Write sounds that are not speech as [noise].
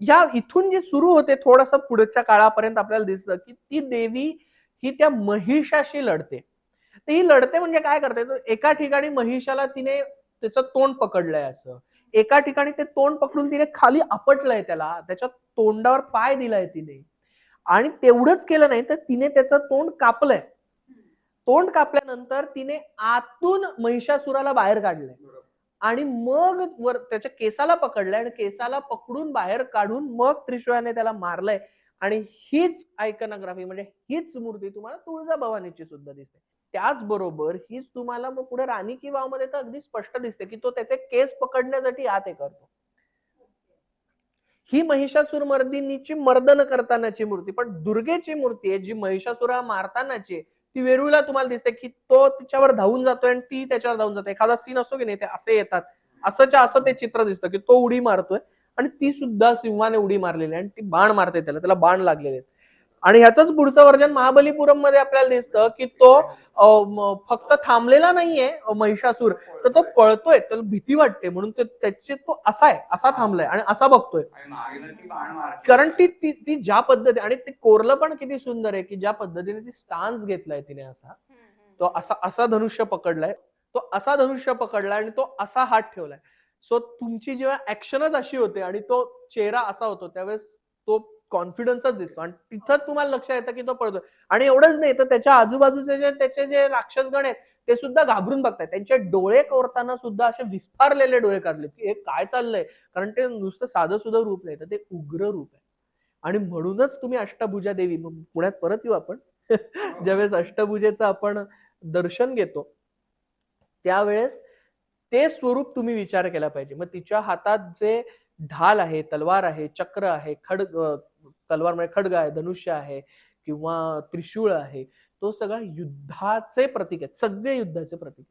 या इथून जे सुरू होते थोडस पुढच्या काळापर्यंत आपल्याला दिसतं की ती देवी ही त्या महिषाशी लढते. तर ही लढते म्हणजे काय करते? तर एका ठिकाणी महिषाला तिने त्याचं तोंड पकडलंय असं. एका ठिकाणी ते तोंड पकडून तिने खाली आपटलंय त्याला. त्याच्या तोंडावर पाय दिलाय तिने. आणि तेवढंच केलं नाही तर तिने त्याचं तोंड कापलंय. तोंड कापल्यानंतर तिने आतून महिषासुराला बाहेर काढलंय. आणि मग वर त्याच्या केसाला पकडलंय आणि केसाला पकडून बाहेर काढून मग त्रिशूळाने त्याला मारलंय. आणि हीच आयकनोग्राफी म्हणजे हीच मूर्ती तुम्हाला तुळजाभवानीची सुद्धा दिसते. त्याचबरोबर हीच तुम्हाला मग पुढे राणी की वावमध्ये तर अगदी स्पष्ट दिसते की तो त्याचे केस पकडण्यासाठी आत हे करतो. ही महिषासूर मर्दिनीची मर्दन करतानाची मूर्ती पण दुर्गेची मूर्ती आहे जी महिषासुरा मारतानाची आहे, ती वेरूळला तुम्हाला दिसते की तो तिच्यावर धावून जातोय आणि ती त्याच्यावर धावून जाते. एखादा सीन असतो की नाही ते असे येतात. असंच्या असं ते चित्र दिसतं की तो उडी मारतोय आणि ती सुद्धा सिंहाने उडी मारलेली आहे आणि ती बाण मारते त्याला. त्याला बाण लागलेले आहेत. आणि ह्याच पुढचं वर्जन महाबलीपुरममध्ये आपल्याला दिसतं की तो फक्त थांबलेला नाहीये महिषासूर. तर तो पळतोय त्याला भीती वाटते म्हणून ते त्याचे तो असा आहे असा थांबलाय आणि असा बघतोय. कारण ती ती ती ज्या पद्धती आणि ते कोरलं पण किती सुंदर आहे की ज्या पद्धतीने ती स्टान्स घेतलाय तिने असा तो असा असा धनुष्य पकडलाय तो असा धनुष्य पकडलाय आणि तो असा हात ठेवलाय. सो तुमची जेव्हा ऍक्शनच अशी होते आणि तो चेहरा असा होतो त्यावेळेस तो कॉन्फिडन्सच दिसतो. आणि तिथं तुम्हाला लक्षात येतं की तो पडतोय आणि एवढंच नाही तर त्याच्या आजूबाजूचे जे त्याचे जे राक्षसगण आहेत ते सुद्धा घाबरून बघतात त्यांचे डोळे कोरताना सुद्धा असे विस्फारलेले डोळे काढले की हे काय चाललंय? कारण ते नुसतं साधं सुद्धा रूप नाही तर ते उग्र रूप आहे. आणि म्हणूनच तुम्ही अष्टभुजा देवी पुण्यात परत येऊ आपण. [laughs] ज्यावेळेस अष्टभुजेचं आपण दर्शन घेतो त्यावेळेस ते स्वरूप तुम्ही विचार केला पाहिजे. मग तिच्या हातात जे ढाल आहे तलवार आहे चक्र आहे खड तलवार म्हणजे खडग आहे धनुष्य आहे किंवा त्रिशूळ आहे तो सगळा युद्धाचे प्रतीक आहेत सगळे युद्धाचे प्रतीक